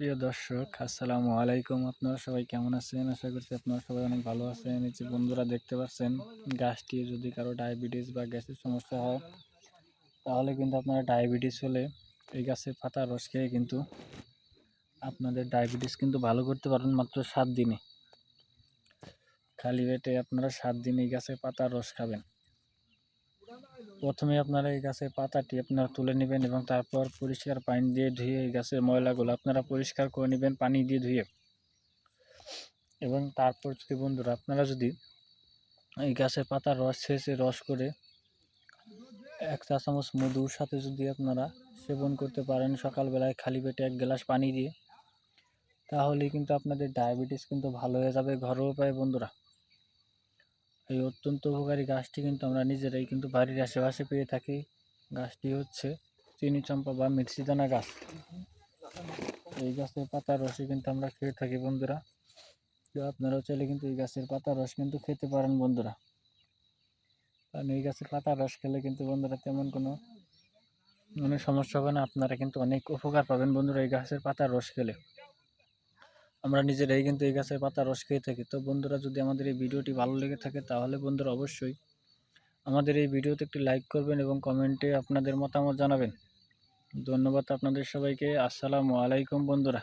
প্রিয় দর্শক, আসসালামু আলাইকুম। আপনারা সবাই কেমন আছেন? আশা করছি আপনারা সবাই অনেক ভালো আছেন। এই যে বন্ধুরা দেখতে পাচ্ছেন, গাছটি যদি কারও ডায়াবেটিস বা গ্যাসের সমস্যা হয়, তাহলে কিন্তু আপনারা ডায়াবেটিস হলে এই গাছের পাতা রস খেয়ে কিন্তু আপনাদের ডায়াবেটিস কিন্তু ভালো করতে পারবেন মাত্র সাত দিনে। খালি পেটে আপনারা সাত দিন এই গাছের পাতার রস খাবেন। প্রথমে আপনারা এই গাছের পাতাটি আপনারা তুলে নেবেন এবং তারপর পরিষ্কার পানি দিয়ে ধুয়ে এই গাছের ময়লাগুলো আপনারা পরিষ্কার করে নেবেন পানি দিয়ে ধুয়ে। এবং তারপর যদি বন্ধুরা আপনারা যদি এই গাছের পাতার রস ছেঁচে রস করে এক চা চামচ মধুর সাথে যদি আপনারা সেবন করতে পারেন সকালবেলায় খালি পেটে এক গ্লাস পানি দিয়ে তাহলে কিন্তু আপনাদের ডায়াবেটিস কিন্তু ভালো হয়ে যাবে। ঘরোয়া উপায়ে বন্ধুরা এই অত্যন্ত উপকারী গাছটি কিন্তু আমরা নিজেরাই কিন্তু বাড়ির আশেপাশে পেয়ে থাকি। গাছটি হচ্ছে চিনি চম্পা বা মির্চিদানা গাছ। এই গাছের পাতার রসে কিন্তু আমরা খেয়ে থাকি বন্ধুরা। তো আপনারাও চাইলে কিন্তু এই গাছের পাতার রস কিন্তু খেতে পারেন বন্ধুরা। কারণ এই গাছের পাতার রস খেলে কিন্তু বন্ধুরা তেমন কোনো মানে সমস্যা হবে না। আপনারা কিন্তু অনেক উপকার পাবেন বন্ধুরা এই গাছের পাতার রস খেলে। আমরা নিজেরাই কিন্তু এই গাছের পাতা রস খেয়ে থাকি। তো বন্ধুরা, যদি আমাদের এই ভিডিওটি ভালো লেগে থাকে, তাহলে বন্ধুরা অবশ্যই আমাদের এই ভিডিওতে একটি লাইক করবেন এবং কমেন্টে আপনাদের মতামত জানাবেন। ধন্যবাদ আপনাদের সবাইকে। আসসালামু আলাইকুম বন্ধুরা।